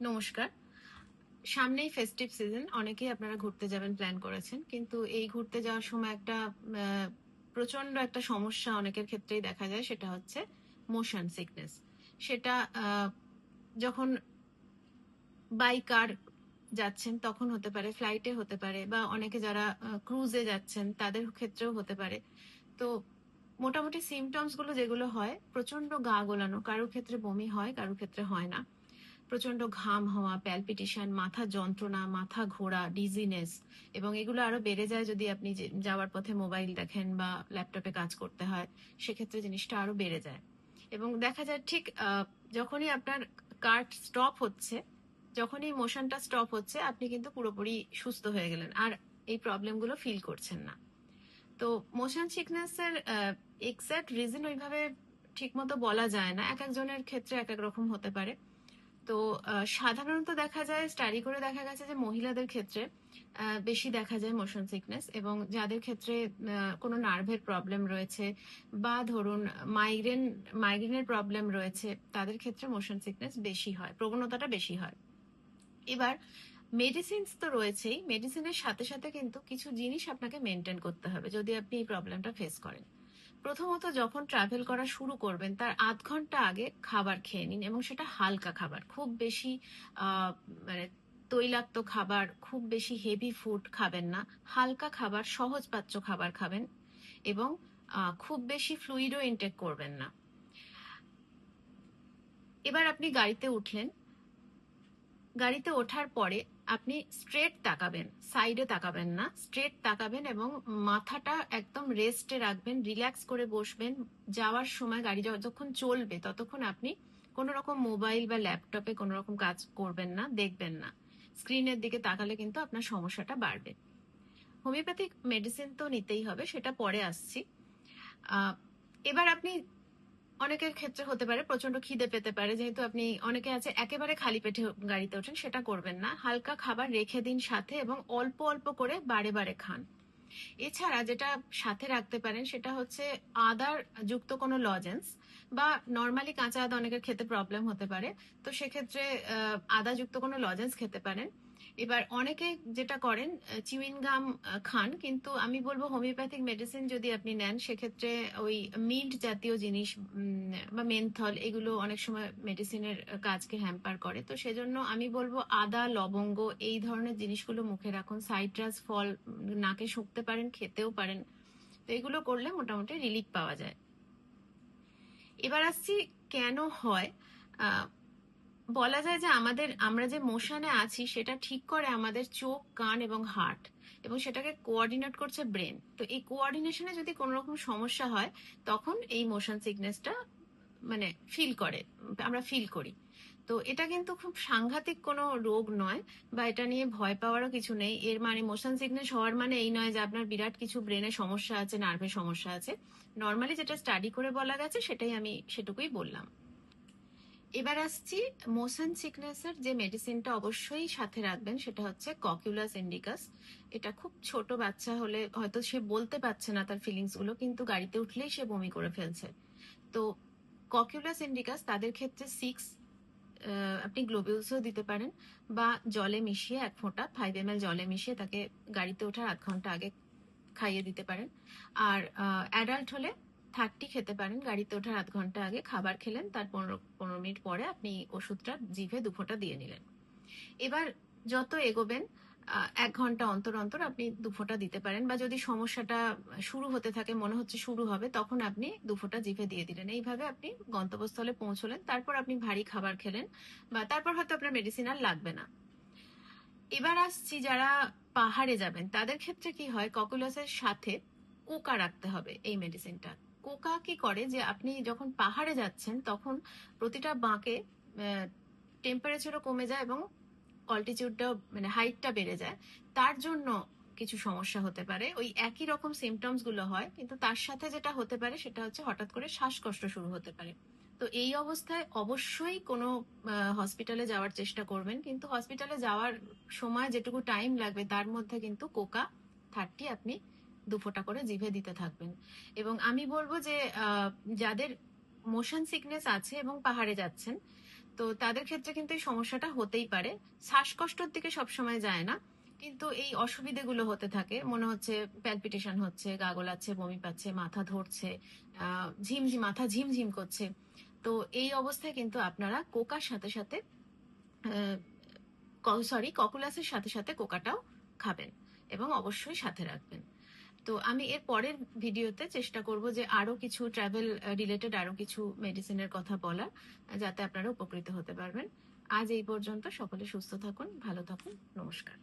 নমস্কার। সামনেই festive season অনেকেই আপনারা ঘুরতে যাবেন প্ল্যান করেছেন, কিন্তু এই ঘুরতে যাওয়ার সময় একটা প্রচণ্ড একটা সমস্যা অনেকের ক্ষেত্রেই দেখা যায়, সেটা হচ্ছে মোশন সিকনেস সেটা যখন বাই কার যাচ্ছেন, তখন হতে পারে ফ্লাইটে হতে পারে, বা অনেকে যারা ক্রুজে যাচ্ছেন, তাদের ক্ষেত্রেও হতে পারে। তো মোটামুটি সিমটমসগুলো যেগুলো হয় প্রচণ্ড গা গোলানো কারোর ক্ষেত্রে বমি হয় কারোর ক্ষেত্রে হয় না। প্রচণ্ড ঘাম হওয়া প্যালপিটেশন মাথা যন্ত্রণা, মাথা ঘোরা ডিজিনেস এবং এগুলো আরও বেড়ে যায় যদি আপনি যাওয়ার পথে মোবাইল দেখেন বা ল্যাপটপে কাজ করতে হয়, সেক্ষেত্রে জিনিসটা আরও বেড়ে যায়। এবং দেখা যায় ঠিক যখনই আপনার কার্ট স্টপ হচ্ছে, যখনই মোশনটা স্টপ হচ্ছে, আপনি কিন্তু পুরোপুরি সুস্থ হয়ে গেলেন আর এই প্রবলেমগুলো ফিল করছেন না। তো মোশন সিকনেস এর এক্সাক্ট রিজন ওইভাবে ঠিকমতো বলা যায় না। এক একজনের ক্ষেত্রে এক এক রকম হতে পারে। তো সাধারণত দেখা যায় স্টাডি করে দেখা গেছে যে মহিলাদের ক্ষেত্রে বেশি দেখা যায় মোশন সিকনেস এবং যাদের ক্ষেত্রে কোনো নার্ভের প্রবলেম রয়েছে বা ধরুন মাইগ্রেন মাইগ্রেনের প্রবলেম রয়েছে, তাদের ক্ষেত্রে মোশন সিকনেস বেশি হয়, প্রবণতাটা বেশি হয়। এবার মেডিসিনস তো রয়েছেই মেডিসিনের সাথে সাথে কিন্তু কিছু জিনিস আপনাকে মেনটেন করতে হবে যদি আপনি এই প্রবলেমটা ফেস করেন। প্রথমত যখন ট্রাভেল করা শুরু করবেন, তার আধ ঘণ্টা আগে খাবার খেয়ে নিন এবং সেটা হালকা খাবার। খুব বেশি মানে তৈলাক্ত খাবার, খুব বেশি হেভি ফুড খাবেন না। হালকা খাবার, সহজ পাচ্য খাবার খাবেন এবং খুব বেশি ফ্লুইডও ইনটেক করবেন না। এবার আপনি গাড়িতে উঠলেন। গাড়িতে ওঠার পরে আপনি স্ট্রেট তাকাবেন সাইডে তাকাবেন না স্ট্রেট তাকাবেন এবং মাথাটা একদম রেস্টে রাখবেন রিল্যাক্স করে বসবেন, যাওয়ার সময় গাড়ি যতক্ষণ চলবে ততক্ষণ আপনি কোনো রকম মোবাইল বা ল্যাপটপে কোনো রকম কাজ করবেন না, দেখবেন না। স্ক্রিনের দিকে তাকালে কিন্তু আপনার সমস্যাটা বাড়বে। হোমিওপ্যাথিক মেডিসিন তো নিতেই হবে, সেটা পরে আসছি। এবার আপনি অনেকের ক্ষেত্রে হতে পারে প্রচণ্ড খিদে পেতে পারে। যেহেতু আপনি অনেকে আছে, একেবারে খালি পেটে গাড়িতে ওঠেন, সেটা করবেন না। হালকা খাবার রেখে দিন সাথে এবং অল্প অল্প করে বারে বারে খান। এছাড়া যেটা সাথে রাখতে পারেন, সেটা হচ্ছে আদার যুক্ত কোনো লজেন্স বা নর্মালি কাঁচা আদা অনেকের খেতে প্রবলেম হতে পারে। তো সেক্ষেত্রে আদা যুক্ত কোনো লজেন্স খেতে পারেন। এবার অনেকে যেটা করেন চিউইং গাম খান, কিন্তু আমি বলব হোমিওপ্যাথিক মেডিসিন যদি আপনি নেন, সেক্ষেত্রে ওই মিন্ট জাতীয় জিনিস বা মেনথল, এগুলো অনেক সময় মেডিসিনের কাজকে হ্যাম্পার করে। তো সেজন্য আমি বলব আদা, লবঙ্গ, এই ধরনের জিনিসগুলো মুখে রাখুন। সাইট্রাস ফল নাকে শুকতে পারেন, খেতেও পারেন। তো এগুলো করলে মোটামুটি রিলিফ পাওয়া যায়। এবার আসছি কেন হয় বলা যায় যে আমাদের, আমরা যে মোশনে আছি, সেটা ঠিক করে আমাদের চোখ, কান এবং হার্ট এবং সেটাকে কোঅর্ডিনেট করছে ব্রেন তো এই কোঅর্ডিনেশনে যদি কোনো রকম সমস্যা হয়, তখন এই মোশন সিকনেসটা মানে ফিল করে, আমরা ফিল করি। তো এটা কিন্তু খুব সাংঘাতিক কোনো রোগ নয় বা এটা নিয়ে ভয় পাওয়ারও কিছু নেই। এর মানে মোশন সিকনেস হওয়ার মানে এই নয় যে আপনার বিরাট কিছু ব্রেনে সমস্যা আছে নার্ভের সমস্যা আছে। নর্মালি যেটা স্টাডি করে বলা গেছে, সেটাই আমি সেটুকুই বললাম। এবার আসছি মোশন সিকনেসের যে মেডিসিনটা অবশ্যই সাথে রাখবেন, সেটা হচ্ছে ককিউলাস ইন্ডিকাস এটা খুব ছোট বাচ্চা হলে হয়তো সে বলতে পারছে না তার ফিলিংসগুলো, কিন্তু গাড়িতে উঠলেই সে বমি করে ফেলছে। তো ককিউলাস ইন্ডিকাস তাদের ক্ষেত্রে সিক্স আপনি গ্লোবিউলসও দিতে পারেন বা জলে মিশিয়ে এক ফোঁটা ফাইভ এম জলে মিশিয়ে তাকে গাড়িতে ওঠার আধ ঘণ্টা আগে খাইয়ে দিতে পারেন। আর অ্যাডাল্ট হলে থার্টি খেতে পারেন। গাড়িতে ওঠার আধ ঘণ্টা আগে খাবার খেলেন, তার পনেরো পনেরো মিনিট পরে আপনি ওষুধটা জিভে দু ফোঁটা দিয়ে নিলেন। এবার যত এগোবেন এক ঘণ্টা অন্তর অন্তর আপনি দু ফোঁটা দিতে পারেন বা যদি সমস্যাটা শুরু হতে থাকে, মনে হচ্ছে শুরু হবে, তখন আপনি দু ফোঁটা জিভে দিয়ে দিলেন। এইভাবে আপনি গন্তব্যস্থলে পৌঁছলেন, তারপর আপনি ভারী খাবার খেলেন বা তারপর হয়তো আপনার মেডিসিন আর লাগবে না। এবার আসছি যারা পাহাড়ে যাবেন, তাদের ক্ষেত্রে কি হয়? ককুলাসের সাথে কোকা রাখতে হবে এই মেডিসিনটা কোকা কি করে যে আপনি যখন পাহাড়ে যাচ্ছেন, তখন প্রতিটা বাঁকে টেম্পারেচারও কমে যায় এবং অল্টিটিউডটাও মানে হাইটটা বেড়ে যায়। তার জন্য কিছু সমস্যা হতে পারে। ওই একই রকম সিমটমসগুলো হয়, কিন্তু তার সাথে যেটা হতে পারে সেটা হচ্ছে হঠাৎ করে শ্বাসকষ্ট শুরু হতে পারে। তো এই অবস্থায় অবশ্যই কোনো হসপিটালে যাওয়ার চেষ্টা করবেন, কিন্তু হসপিটালে যাওয়ার সময় যেটুকু টাইম লাগবে, তার মধ্যে কিন্তু কোকা থার্টি আপনি দু ফোঁটা করে জিভে দিতে থাকবেন। এবং আমি বলব যে যাদের মোশন সিকনেস আছে এবং পাহাড়ে যাচ্ছেন, তো তাদের ক্ষেত্রে কিন্তু এই সমস্যাটা হতেই পারে। শ্বাসকষ্টর দিকে সবসময় যায় না, কিন্তু এই অসুবিধেগুলো হতে থাকে। মনে হচ্ছে প্যালপিটেশন হচ্ছে, গা গোলাচ্ছে, বমি পাচ্ছে, মাথা ধরছে ঝিমঝিম, মাথা ঝিমঝিম করছে। তো এই অবস্থায় কিন্তু আপনারা কোকার সাথে সাথে সরি ককুলাসের সাথে সাথে কোকাটাও খাবেন এবং অবশ্যই সাথে রাখবেন। তো আমি এর পরের ভিডিওতে চেষ্টা করব যে আরও কিছু ট্রাভেল রিলেটেড আরও কিছু মেডিসিনের কথা বলার যাতে আপনারা উপকৃত হতে পারবেন। আজ এই পর্যন্ত। সকলে সুস্থ থাকুন, ভালো থাকুন। নমস্কার।